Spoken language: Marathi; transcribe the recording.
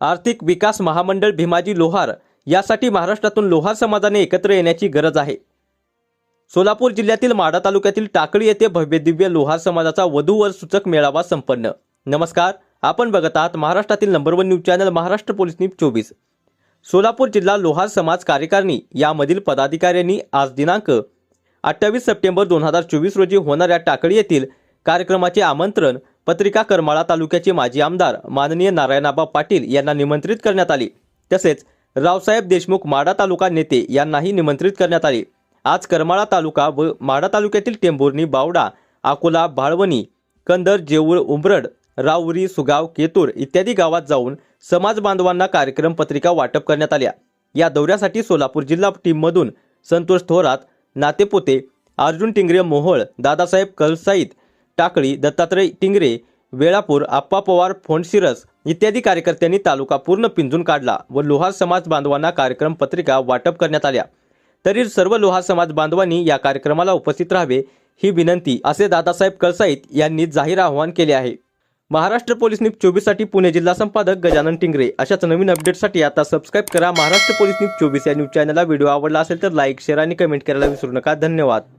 आर्थिक विकास महामंडळ भीमाजी लोहार यासाठी महाराष्ट्रातून लोहार समाजाने एकत्र येण्याची गरज आहे. सोलापूर जिल्ह्यातील माढा तालुक्यातील टाकळी येथे भव्यदिव्य लोहार समाजाचा वधूवर सूचक मेळावा संपन्न. नमस्कार आपण बघत आहात महाराष्ट्रातील number one news channel Maharashtra police news चोवीस. सोलापूर जिल्हा लोहार समाज कार्यकारिणी यामधील पदाधिकाऱ्यांनी आज दिनांक अठ्ठावीस सप्टेंबर दोन हजार चोवीस रोजी होणाऱ्या टाकळी येथील कार्यक्रमाचे आमंत्रण पत्रिका करमाळा तालुक्याचे माजी आमदार माननीय नारायणाबा पाटील यांना निमंत्रित करण्यात आले. तसेच रावसाहेब देशमुख माडा तालुका नेते यांनाही निमंत्रित करण्यात आले. आज करमाळा तालुका व माडा तालुक्यातील टेंभुर्णी बावडा अकोला भाळवणी कंदर जेऊळ उंबरड राऊरी सुगाव केतूर इत्यादी गावात जाऊन समाज बांधवांना कार्यक्रम पत्रिका वाटप करण्यात आल्या. या दौऱ्यासाठी सोलापूर जिल्हा टीममधून संतोष थोरात नातेपोते अर्जुन टिंगरे मोहोळ दादासाहेब कलसाईत टाकळी दत्तात्रय टिंगरे वेळापूर आप्पा पवार फोंडशिरस इत्यादी कार्यकर्त्यांनी तालुका पूर्ण पिंजून काढला व लोहार समाज बांधवांना कार्यक्रम पत्रिका वाटप करण्यात आल्या. तरी सर्व लोहार समाज बांधवांनी या कार्यक्रमाला उपस्थित राहावे ही विनंती असे दादासाहेब कळसाईत यांनी जाहीर आवाहन केले आहे. महाराष्ट्र पोलीस न्यूज चोवीससाठी पुणे जिल्हा संपादक गजानन टिंगरे. अशाच नवीन अपडेटसाठी आता सबस्क्राईब करा. महाराष्ट्र पोलीस न्यूज चोवीस या न्यूज चॅनलला व्हिडिओ आवडला असेल तर लाईक शेअर आणि कमेंट करायला विसरू नका. धन्यवाद.